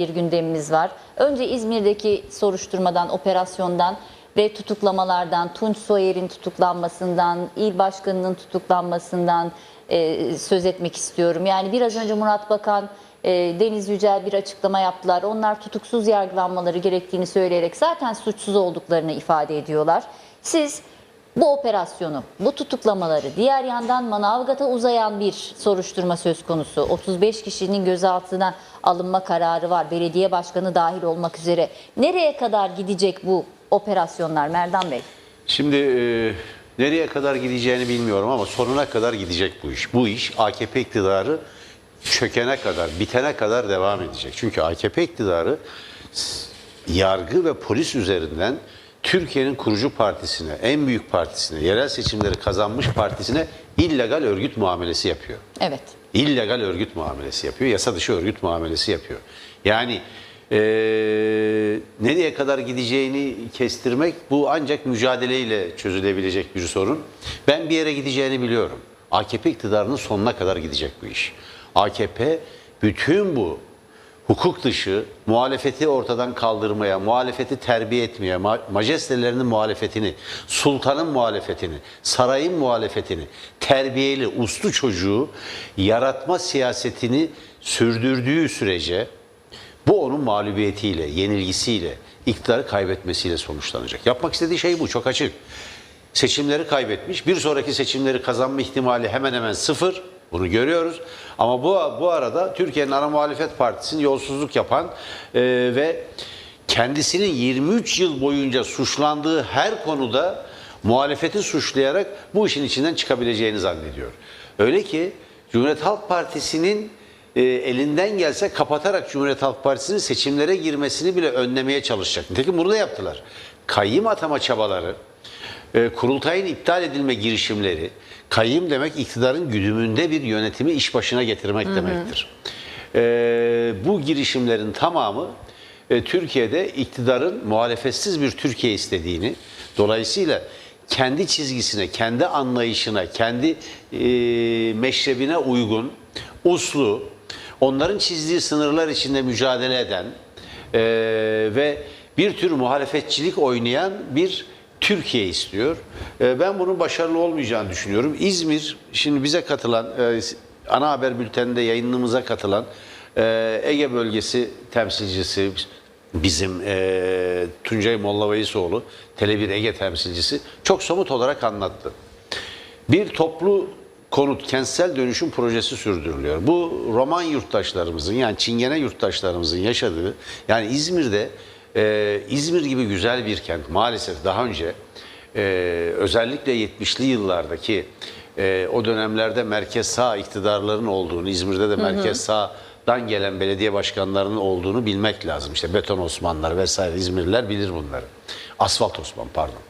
bir gündemimiz var. Önce İzmir'deki soruşturmadan, operasyondan ve tutuklamalardan, Tunç Soyer'in tutuklanmasından, il başkanının tutuklanmasından e, söz etmek istiyorum. Yani biraz önce Murat Bakan, e, Deniz Yücel bir açıklama yaptılar. Onlar tutuksuz yargılanmaları gerektiğini söyleyerek zaten suçsuz olduklarını ifade ediyorlar. Siz bu operasyonu, bu tutuklamaları diğer yandan Manavgat'a uzayan bir soruşturma söz konusu. 35 kişinin gözaltına alınma kararı var. Belediye başkanı dahil olmak üzere. Nereye kadar gidecek bu operasyonlar Merdan Bey? Şimdi e, nereye kadar gideceğini bilmiyorum ama sonuna kadar gidecek bu iş. Bu iş AKP iktidarı çökene kadar, bitene kadar devam edecek. Çünkü AKP iktidarı yargı ve polis üzerinden Türkiye'nin kurucu partisine, en büyük partisine, yerel seçimleri kazanmış partisine illegal örgüt muamelesi yapıyor. Evet. illegal örgüt muamelesi yapıyor, yasa dışı örgüt muamelesi yapıyor. Yani eee, nereye kadar gideceğini kestirmek bu ancak mücadeleyle çözülebilecek bir sorun. Ben bir yere gideceğini biliyorum. AKP iktidarının sonuna kadar gidecek bu iş. AKP bütün bu hukuk dışı muhalefeti ortadan kaldırmaya, muhalefeti terbiye etmeye, ma- majestelerinin muhalefetini, sultanın muhalefetini, sarayın muhalefetini, terbiyeli, uslu çocuğu yaratma siyasetini sürdürdüğü sürece bu onun mağlubiyetiyle, yenilgisiyle, iktidarı kaybetmesiyle sonuçlanacak. Yapmak istediği şey bu, çok açık. Seçimleri kaybetmiş, bir sonraki seçimleri kazanma ihtimali hemen hemen sıfır. Bunu görüyoruz. Ama bu, bu arada Türkiye'nin ana muhalefet partisinin yolsuzluk yapan e, ve kendisinin 23 yıl boyunca suçlandığı her konuda muhalefeti suçlayarak bu işin içinden çıkabileceğini zannediyor. Öyle ki Cumhuriyet Halk Partisi'nin e, elinden gelse kapatarak Cumhuriyet Halk Partisi'nin seçimlere girmesini bile önlemeye çalışacak. Nitekim bunu da yaptılar. Kayyım atama çabaları, e, kurultayın iptal edilme girişimleri, kayyım demek iktidarın güdümünde bir yönetimi iş başına getirmek demektir. E, bu girişimlerin tamamı e, Türkiye'de iktidarın muhalefetsiz bir Türkiye istediğini, dolayısıyla kendi çizgisine, kendi anlayışına, kendi e, meşrebine uygun, uslu, onların çizdiği sınırlar içinde mücadele eden e, ve bir tür muhalefetçilik oynayan bir Türkiye istiyor. E, ben bunun başarılı olmayacağını düşünüyorum. İzmir, şimdi bize katılan, e, ana haber bülteninde yayınımıza katılan e, Ege bölgesi temsilcisi, bizim e, Tuncay Mollavayısoğlu, Tele1 Ege temsilcisi çok somut olarak anlattı. Bir toplu konut kentsel dönüşüm projesi sürdürülüyor. Bu Roman yurttaşlarımızın yani Çingene yurttaşlarımızın yaşadığı yani İzmir'de e, İzmir gibi güzel bir kent maalesef daha önce e, özellikle 70'li yıllardaki e, o dönemlerde merkez sağ iktidarların olduğunu İzmir'de de merkez sağdan gelen belediye başkanlarının olduğunu bilmek lazım. İşte Beton Osmanlar vesaire İzmirliler bilir bunları. Asfalt Osman pardon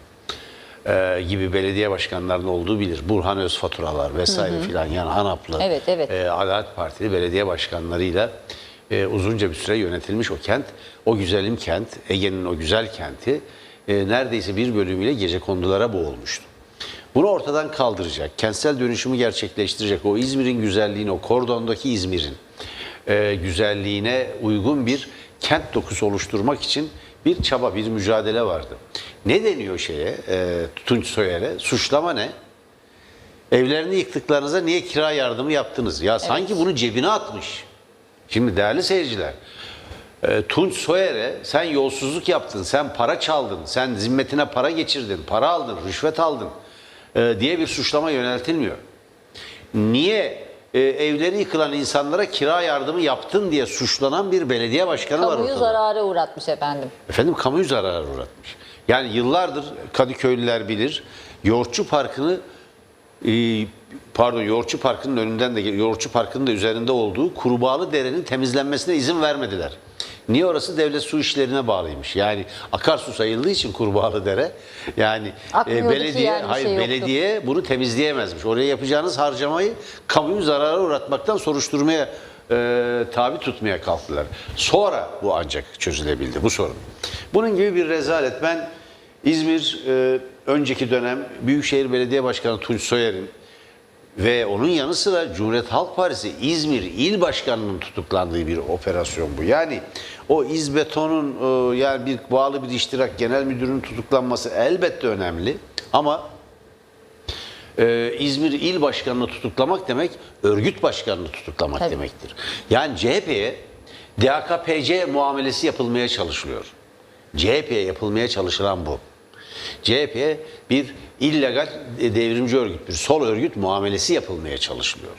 e, gibi belediye başkanlarının olduğu bilir. Burhan Özfaturalar vesaire filan yani ANAP'lı Evet, evet. e, Adalet Partili belediye başkanlarıyla e, uzunca bir süre yönetilmiş o kent. O güzelim kent, Ege'nin o güzel kenti e, neredeyse bir bölümüyle gece kondulara boğulmuştu. Bunu ortadan kaldıracak, kentsel dönüşümü gerçekleştirecek, o İzmir'in güzelliğini, o kordondaki İzmir'in e, güzelliğine uygun bir kent dokusu oluşturmak için bir çaba, bir mücadele vardı. Ne deniyor şeye, e, Tunç Soyer'e? Suçlama ne? Evlerini yıktıklarınıza niye kira yardımı yaptınız? Ya sanki bunu cebine atmış. Şimdi değerli seyirciler, e, Tunç Soyer'e sen yolsuzluk yaptın, sen para çaldın, sen zimmetine para geçirdin, para aldın, rüşvet aldın e, diye bir suçlama yöneltilmiyor. Niye e, evleri yıkılan insanlara kira yardımı yaptın diye suçlanan bir belediye başkanı var Kamuyu ortada. zarara uğratmış efendim. Efendim kamuyu zarara uğratmış. Yani yıllardır Kadıköylüler bilir. Yoğurtçu Parkı'nı e, pardon Yoğurtçu Parkı'nın önünden de Yoğurtçu Parkı'nın da üzerinde olduğu Kurbağalı Dere'nin temizlenmesine izin vermediler. Niye orası devlet su işlerine bağlıymış. Yani akarsu sayıldığı için Kurbağalı Dere yani Akmıyordu ki belediye yani bir hayır şey yoktu. belediye bunu temizleyemezmiş. Oraya yapacağınız harcamayı kamuyu zarara uğratmaktan soruşturmaya e, tabi tutmaya kalktılar. Sonra bu ancak çözülebildi bu sorun. Bunun gibi bir rezalet. Ben İzmir e, önceki dönem Büyükşehir Belediye Başkanı Tunç Soyer'in Ve onun yanı sıra Cumhuriyet Halk Partisi İzmir İl Başkanı'nın tutuklandığı bir operasyon bu. Yani o İzbeton'un e, yani bir bağlı bir iştirak genel müdürünün tutuklanması elbette önemli ama e, İzmir İl Başkanı'nı tutuklamak demek örgüt başkanını tutuklamak Tabii. demektir. Yani CHP'ye DHKPC muamelesi yapılmaya çalışılıyor. CHP'ye yapılmaya çalışılan bu. CHP'ye bir illegal e, devrimci örgüt, bir sol örgüt muamelesi yapılmaya çalışılıyor.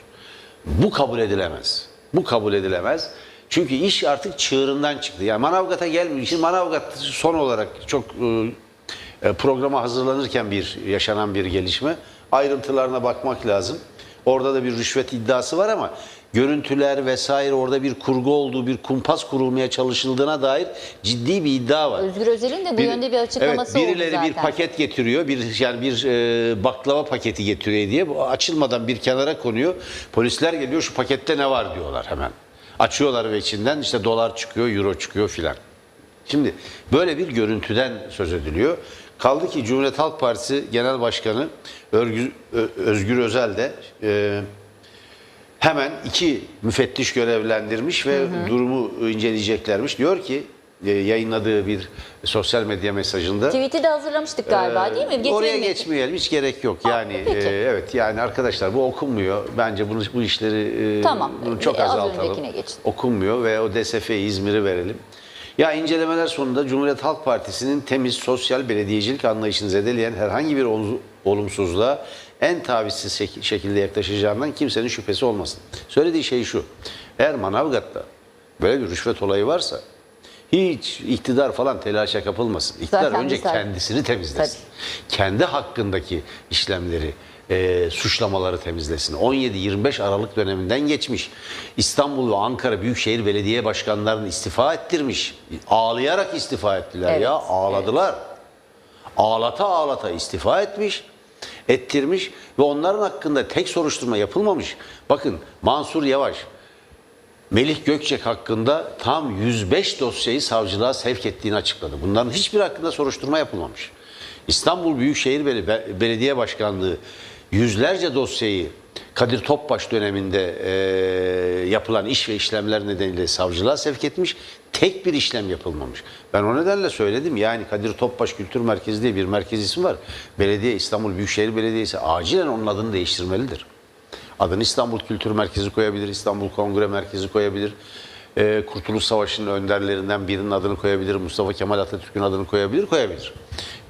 Bu kabul edilemez. Bu kabul edilemez. Çünkü iş artık çığırından çıktı. Yani Manavgat'a gelmiyor. Şimdi Manavgat son olarak çok e, e, programa hazırlanırken bir yaşanan bir gelişme. Ayrıntılarına bakmak lazım. Orada da bir rüşvet iddiası var ama görüntüler vesaire orada bir kurgu olduğu, bir kumpas kurulmaya çalışıldığına dair ciddi bir iddia var. Özgür Özel'in de bu yönde bir açıklaması evet, oldu birileri zaten. bir paket getiriyor, bir yani bir e, baklava paketi getiriyor diye bu açılmadan bir kenara konuyor. Polisler geliyor şu pakette ne var diyorlar hemen. Açıyorlar ve içinden işte dolar çıkıyor, euro çıkıyor filan. Şimdi böyle bir görüntüden söz ediliyor. Kaldı ki Cumhuriyet Halk Partisi Genel Başkanı Örgü- Özgür Özel de e, hemen iki müfettiş görevlendirmiş ve durumu inceleyeceklermiş. Diyor ki e, yayınladığı bir sosyal medya mesajında Tweet'i de hazırlamıştık galiba değil mi? Ee, Oraya geçmeyelim hiç gerek yok. Yani peki. e, evet yani arkadaşlar bu okunmuyor. Bence bunu bu işleri e, Tamam, bunu çok e, az azaltalım. Okunmuyor ve o DSF'yi İzmir'i verelim. Ya incelemeler sonunda Cumhuriyet Halk Partisi'nin temiz sosyal belediyecilik anlayışını zedeleyen herhangi bir olumsuz- olumsuzluğa en tavizsiz şek- şekilde yaklaşacağından kimsenin şüphesi olmasın. Söylediği şey şu. Eğer Manavgat'ta böyle bir rüşvet olayı varsa hiç iktidar falan telaşa kapılmasın. İktidar Zaten önce zaten- kendisini temizlesin. Kendi hakkındaki işlemleri, e, suçlamaları temizlesin. 17-25 Aralık döneminden geçmiş. İstanbul ve Ankara Büyükşehir Belediye Başkanlarını istifa ettirmiş. Ağlayarak istifa ettiler Evet, ya. Ağladılar. Ağlata ağlata istifa etmiş. Ettirmiş ve onların hakkında tek soruşturma yapılmamış. Bakın Mansur Yavaş, Melih Gökçek hakkında tam 105 dosyayı savcılığa sevk ettiğini açıkladı. Bunların hiçbir hakkında soruşturma yapılmamış. İstanbul Büyükşehir Bel- Be- Belediye Başkanlığı yüzlerce dosyayı Kadir Topbaş döneminde e, yapılan iş ve işlemler nedeniyle savcılığa sevk etmiş. Tek bir işlem yapılmamış. Ben o nedenle söyledim. Yani Kadir Topbaş Kültür Merkezi diye bir merkez ismi var. Belediye İstanbul Büyükşehir Belediyesi acilen onun adını değiştirmelidir. Adını İstanbul Kültür Merkezi koyabilir, İstanbul Kongre Merkezi koyabilir. Ee, Kurtuluş Savaşı'nın önderlerinden birinin adını koyabilir, Mustafa Kemal Atatürk'ün adını koyabilir, koyabilir.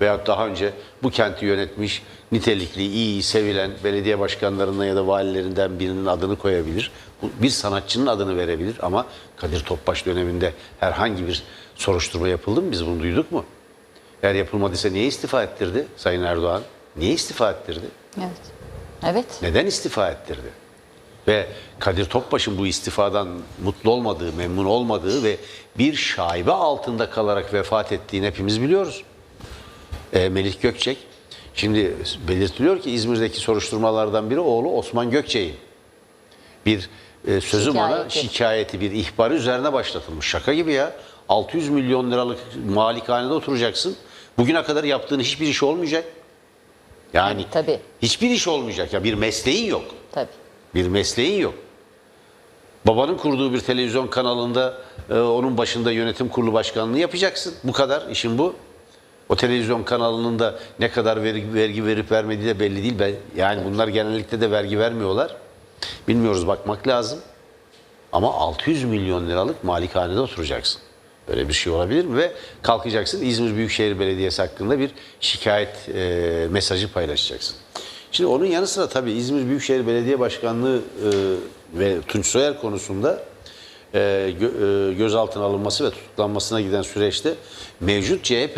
Veyahut daha önce bu kenti yönetmiş, nitelikli, iyi, sevilen belediye başkanlarından ya da valilerinden birinin adını koyabilir. Bir sanatçının adını verebilir ama Kadir Topbaş döneminde herhangi bir soruşturma yapıldı mı? Biz bunu duyduk mu? Eğer yapılmadıysa niye istifa ettirdi Sayın Erdoğan? Niye istifa ettirdi? Evet. Evet. Neden istifa ettirdi? Ve Kadir Topbaş'ın bu istifadan mutlu olmadığı, memnun olmadığı ve bir şaibe altında kalarak vefat ettiğini hepimiz biliyoruz. E, Melih Gökçek, şimdi belirtiliyor ki İzmir'deki soruşturmalardan biri oğlu Osman Gökçek'in bir e, sözüm ona Şikayeti. şikayeti, bir ihbarı üzerine başlatılmış. Şaka gibi ya. 600 milyon liralık malikanede oturacaksın. Bugüne kadar yaptığın hiçbir iş olmayacak. Yani Tabii. hiçbir iş olmayacak ya bir mesleğin yok. Tabii. Bir mesleğin yok. Babanın kurduğu bir televizyon kanalında e, onun başında yönetim kurulu başkanlığı yapacaksın. Bu kadar işin bu. O televizyon kanalının da ne kadar vergi, vergi verip vermediği de belli değil. Ben, yani bunlar genellikle de vergi vermiyorlar. Bilmiyoruz bakmak lazım. Ama 600 milyon liralık malikanede oturacaksın. Böyle bir şey olabilir mi? Ve kalkacaksın İzmir Büyükşehir Belediyesi hakkında bir şikayet e, mesajı paylaşacaksın. Şimdi onun yanı sıra tabii İzmir Büyükşehir Belediye Başkanlığı e, ve Tunç Soyer konusunda e, gö- e, gözaltına alınması ve tutuklanmasına giden süreçte mevcut CHP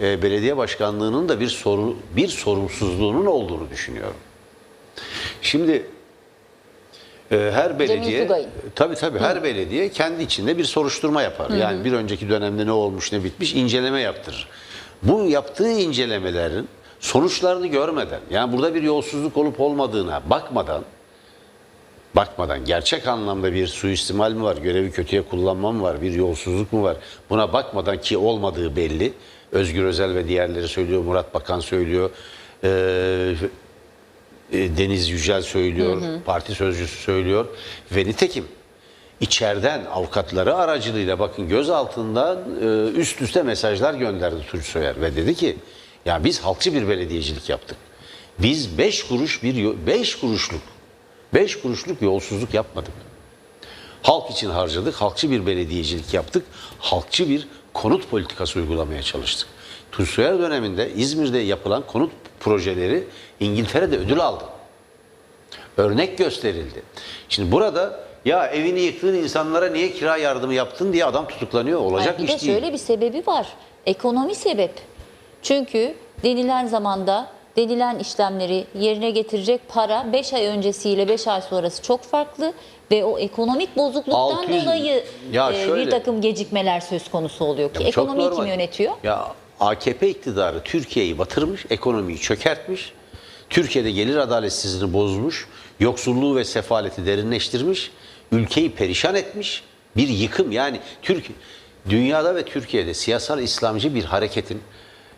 e, belediye başkanlığının da bir soru bir sorumsuzluğunun olduğunu düşünüyorum. Şimdi e, her belediye tabii tabii her belediye kendi içinde bir soruşturma yapar. Yani bir önceki dönemde ne olmuş ne bitmiş inceleme yaptırır. Bu yaptığı incelemelerin sonuçlarını görmeden yani burada bir yolsuzluk olup olmadığına bakmadan bakmadan gerçek anlamda bir suistimal mi var, görevi kötüye kullanma mı var, bir yolsuzluk mu var buna bakmadan ki olmadığı belli. Özgür Özel ve diğerleri söylüyor, Murat Bakan söylüyor. E, Deniz Yücel söylüyor, parti sözcüsü söylüyor ve nitekim içeriden avukatları aracılığıyla bakın gözaltından e, üst üste mesajlar gönderdi Tunç Soyer ve dedi ki ya biz halkçı bir belediyecilik yaptık. Biz 5 kuruş bir 5 kuruşluk 5 kuruşluk yolsuzluk yapmadık. Halk için harcadık, halkçı bir belediyecilik yaptık, halkçı bir konut politikası uygulamaya çalıştık. Tunç Soyer döneminde İzmir'de yapılan konut projeleri İngiltere'de ödül aldı. Örnek gösterildi. Şimdi burada ya evini yıktığın insanlara niye kira yardımı yaptın diye adam tutuklanıyor. Olacak Hayır, bir iş de değil. şöyle bir sebebi var. Ekonomi sebep. Çünkü denilen zamanda denilen işlemleri yerine getirecek para 5 ay öncesiyle 5 ay sonrası çok farklı ve o ekonomik bozukluktan 600 dolayı Ya e, şöyle- bir takım gecikmeler söz konusu oluyor ki Ya çok ekonomiyi kim yönetiyor? Ya AKP iktidarı Türkiye'yi batırmış, ekonomiyi çökertmiş, Türkiye'de gelir adaletsizliğini bozmuş, yoksulluğu ve sefaleti derinleştirmiş, ülkeyi perişan etmiş. Bir yıkım yani Türk dünyada ve Türkiye'de siyasal İslamcı bir hareketin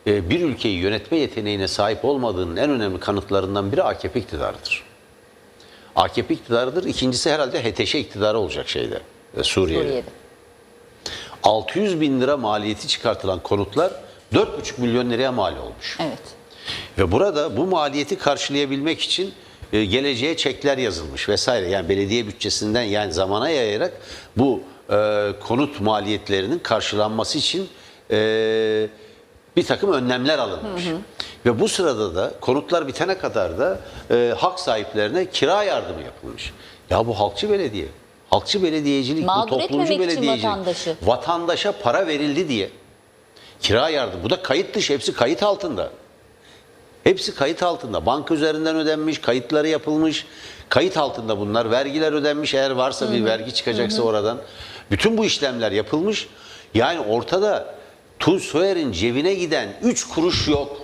bir ülkeyi yönetme yeteneğine sahip olmadığının en önemli kanıtlarından biri AKP iktidarıdır. AKP iktidarıdır. İkincisi herhalde HTŞ iktidarı olacak şeyde e, Suriye'de. Suriye'de. 600 bin lira maliyeti çıkartılan konutlar 4,5 milyon liraya mal olmuş. Evet. Ve burada bu maliyeti karşılayabilmek için e, geleceğe çekler yazılmış vesaire. Yani belediye bütçesinden yani zamana yayarak bu e, konut maliyetlerinin karşılanması için e, bir takım önlemler alınmış. Ve bu sırada da konutlar bitene kadar da e, hak sahiplerine kira yardımı yapılmış. Ya bu halkçı belediye. Halkçı belediyecilik, Mağdur bu toplumcu belediyecilik. vatandaşı. Vatandaşa para verildi diye. Kira yardım. Bu da kayıt dışı. Hepsi kayıt altında. Hepsi kayıt altında. Banka üzerinden ödenmiş, kayıtları yapılmış. Kayıt altında bunlar. Vergiler ödenmiş eğer varsa bir vergi çıkacaksa oradan. Bütün bu işlemler yapılmış. Yani ortada Tunç Soyer'in cebine giden 3 kuruş yok.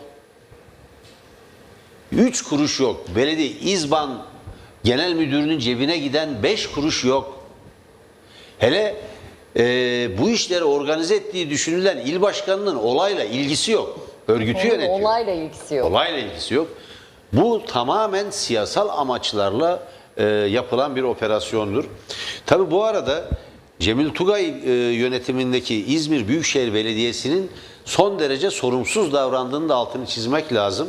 3 kuruş yok. Belediye İzban Genel Müdürü'nün cebine giden 5 kuruş yok. Hele e, bu işleri organize ettiği düşünülen il başkanının olayla ilgisi yok. Örgütü Onun yönetiyor. olayla ilgisi yok. Olayla ilgisi yok. Bu tamamen siyasal amaçlarla e, yapılan bir operasyondur. Tabi bu arada Cemil Tugay e, yönetimindeki İzmir Büyükşehir Belediyesi'nin son derece sorumsuz davrandığını da altını çizmek lazım.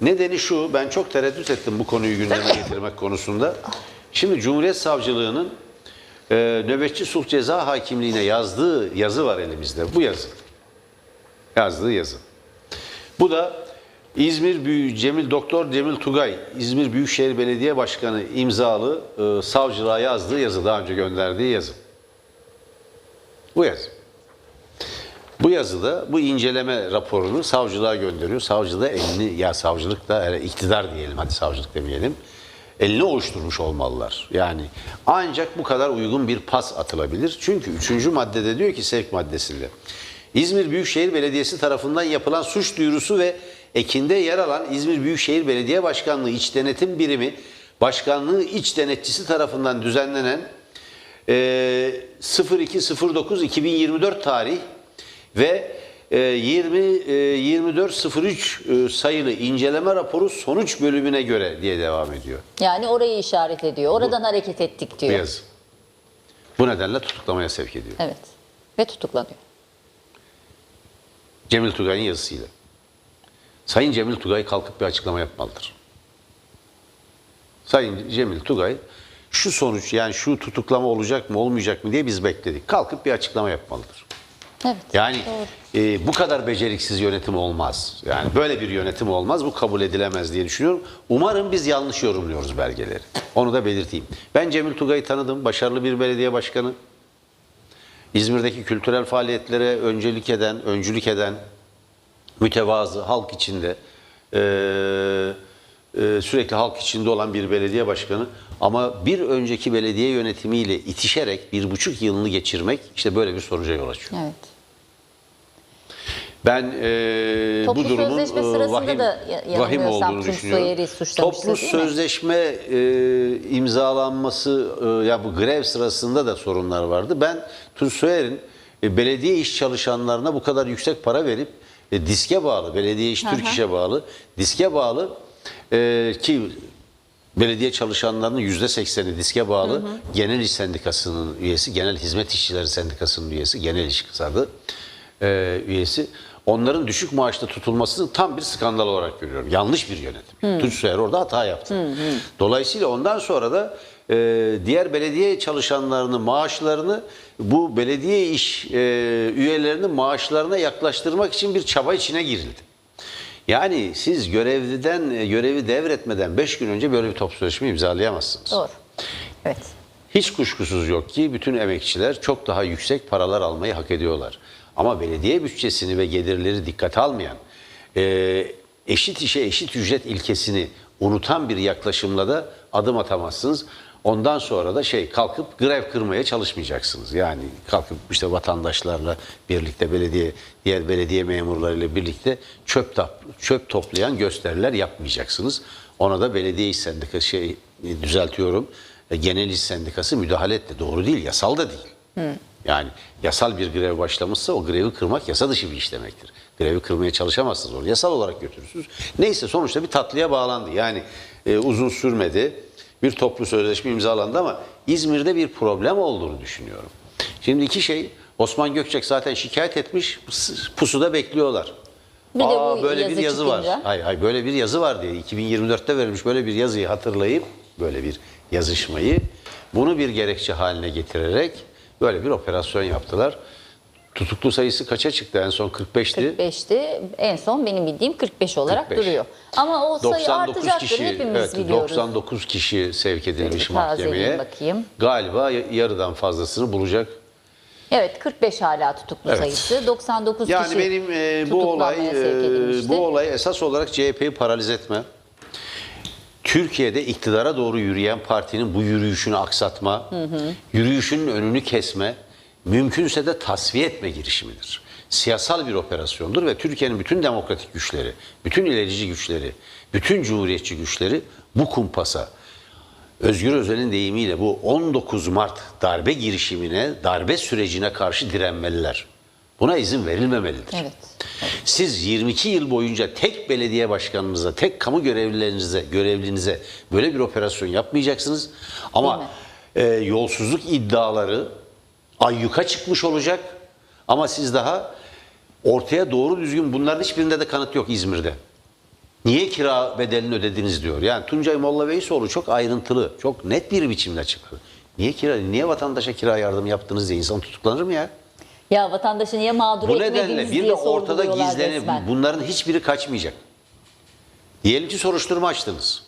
Nedeni şu, ben çok tereddüt ettim bu konuyu gündeme getirmek konusunda. Şimdi Cumhuriyet Savcılığı'nın e, nöbetçi sulh ceza hakimliğine yazdığı yazı var elimizde. Bu yazı. Yazdığı yazı. Bu da İzmir Büyük Cemil Doktor Cemil Tugay İzmir Büyükşehir Belediye Başkanı imzalı e, savcılığa yazdığı yazı daha önce gönderdiği yazı. Bu yazı. Bu yazıda bu inceleme raporunu savcılığa gönderiyor. Savcı da elini ya savcılık da iktidar diyelim hadi savcılık demeyelim. Elini oluşturmuş olmalılar. Yani ancak bu kadar uygun bir pas atılabilir. Çünkü üçüncü maddede diyor ki sevk maddesinde. İzmir Büyükşehir Belediyesi tarafından yapılan suç duyurusu ve ekinde yer alan İzmir Büyükşehir Belediye Başkanlığı İç Denetim Birimi Başkanlığı İç Denetçisi tarafından düzenlenen e, 0209-2024 tarih ve e, 20 e, 2403 e, sayılı inceleme raporu sonuç bölümüne göre diye devam ediyor Yani orayı işaret ediyor. Oradan hareket ettik bu diyor. yazı. Bu nedenle tutuklamaya sevk ediyor. Evet. Ve tutuklanıyor. Cemil Tugay'ın yazısıyla. Sayın Cemil Tugay kalkıp bir açıklama yapmalıdır. Sayın Cemil Tugay şu sonuç yani şu tutuklama olacak mı olmayacak mı diye biz bekledik. Kalkıp bir açıklama yapmalıdır. Evet. Yani doğru. e, bu kadar beceriksiz yönetim olmaz. Yani böyle bir yönetim olmaz. Bu kabul edilemez diye düşünüyorum. Umarım biz yanlış yorumluyoruz belgeleri. Onu da belirteyim. Ben Cemil Tugay'ı tanıdım. Başarılı bir belediye başkanı. İzmir'deki kültürel faaliyetlere öncelik eden, öncülük eden, mütevazı, halk içinde, e, e, sürekli halk içinde olan bir belediye başkanı. Ama bir önceki belediye yönetimiyle itişerek bir buçuk yılını geçirmek işte böyle bir sonuca yol açıyor. Evet. Ben e, Toplu bu durumun sözleşme e, sırasında vahim, da vahim olduğunu düşünüyorum. Toplu sözleşme e, imzalanması e, ya bu grev sırasında da sorunlar vardı. Ben Tunç Soyer'in e, belediye iş çalışanlarına bu kadar yüksek para verip e, diske bağlı, belediye iş Türk İş'e bağlı, diske bağlı e, ki belediye çalışanlarının yüzde sekseni diske bağlı. Genel İş Sendikası'nın üyesi, Genel Hizmet İşçileri Sendikası'nın üyesi, Genel İş kısadı e, üyesi. Onların düşük maaşta tutulmasını tam bir skandal olarak görüyorum. Yanlış bir yönetim. Tunç Soyer orada hata yaptı. Dolayısıyla ondan sonra da e, diğer belediye çalışanlarının maaşlarını bu belediye iş e, üyelerinin maaşlarına yaklaştırmak için bir çaba içine girildi. Yani siz görevliden e, görevi devretmeden 5 gün önce böyle bir top sözleşme imzalayamazsınız. Doğru. Evet. Hiç kuşkusuz yok ki bütün emekçiler çok daha yüksek paralar almayı hak ediyorlar. Ama belediye bütçesini ve gelirleri dikkate almayan, e, eşit işe eşit ücret ilkesini unutan bir yaklaşımla da adım atamazsınız. Ondan sonra da şey kalkıp grev kırmaya çalışmayacaksınız. Yani kalkıp işte vatandaşlarla birlikte belediye diğer belediye memurlarıyla birlikte çöp çöp toplayan gösteriler yapmayacaksınız. Ona da belediye iş sendikası şey e, düzeltiyorum. e, Genel iş sendikası müdahale etti. Doğru değil, yasal da değil. Yani yasal bir grev başlamışsa o grevi kırmak yasa dışı bir iş demektir. Grevi kırmaya çalışamazsınız onu. Yasal olarak götürürsünüz. Neyse sonuçta bir tatlıya bağlandı. Yani e, uzun sürmedi. Bir toplu sözleşme imzalandı ama İzmir'de bir problem olduğunu düşünüyorum. Şimdi iki şey Osman Gökçek zaten şikayet etmiş. Pusuda bekliyorlar. Bir de Aa, bu böyle yazı bir yazı var. çıkınca. Hayır hayır böyle bir yazı var diye 2024'te verilmiş böyle bir yazıyı hatırlayıp böyle bir yazışmayı bunu bir gerekçe haline getirerek böyle bir operasyon yaptılar. Tutuklu sayısı kaça çıktı? En son 45'ti. 45'ti. En son benim bildiğim 45 olarak 45. duruyor. Ama o sayı 99 artacaktır kişi, hepimiz evet, biliyoruz. 99 kişi sevk edilmiş mahkemeye. bakayım. Galiba yarıdan fazlasını bulacak. Evet 45 hala tutuklu Evet. sayısı. 99 Yani kişi benim e, bu olay e, bu olay esas olarak CHP'yi paralize etme. Türkiye'de iktidara doğru yürüyen partinin bu yürüyüşünü aksatma, yürüyüşünün önünü kesme, mümkünse de tasfiye etme girişimidir. Siyasal bir operasyondur ve Türkiye'nin bütün demokratik güçleri, bütün ilerici güçleri, bütün cumhuriyetçi güçleri bu kumpasa, Özgür Özel'in deyimiyle bu 19 Mart darbe girişimine, darbe sürecine karşı direnmeliler. Buna izin verilmemelidir. Evet. Siz 22 yıl boyunca tek belediye başkanınıza, tek kamu görevlilerinize, görevlinize böyle bir operasyon yapmayacaksınız. Ama e, yolsuzluk iddiaları ayyuka çıkmış olacak. Ama siz daha ortaya doğru düzgün bunların hiçbirinde de kanıt yok İzmir'de. Niye kira bedelini ödediniz diyor. Yani Tuncay Molla Veysoğlu çok ayrıntılı, çok net bir biçimde açıkladı. Niye kira, niye vatandaşa kira yardım yaptınız diye insan tutuklanır mı ya? Ya vatandaşı niye mağdur Bu etmediniz nedenle bir diye de ortada sorguluyorlar gizleni resmen. bunların hiçbiri kaçmayacak. Diyelim ki soruşturma açtınız.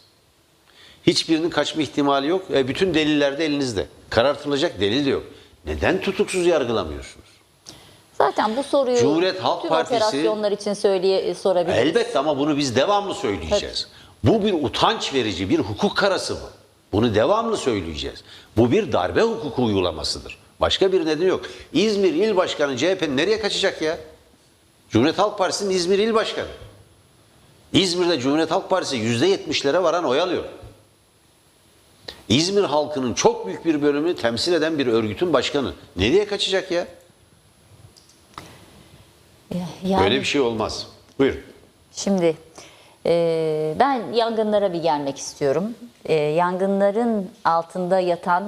Hiçbirinin kaçma ihtimali yok. E, bütün deliller de elinizde. Karartılacak delil de yok. Neden tutuksuz yargılamıyorsunuz? Zaten bu soruyu Cumhuriyet Halk tüm Partisi- operasyonlar için söyleye sorabiliriz. Elbette ama bunu biz devamlı söyleyeceğiz. Bu bir utanç verici, bir hukuk karası bu. Bunu devamlı söyleyeceğiz. Bu bir darbe hukuku uygulamasıdır. Başka bir nedeni yok. İzmir İl Başkanı CHP'nin nereye kaçacak ya? Cumhuriyet Halk Partisi'nin İzmir İl Başkanı. İzmir'de Cumhuriyet Halk Partisi %70'lere varan oy alıyor. İzmir halkının çok büyük bir bölümünü temsil eden bir örgütün başkanı. Nereye kaçacak ya? Yani Böyle bir şey olmaz. Buyurun. Şimdi e, ben yangınlara bir gelmek istiyorum. E, yangınların altında yatan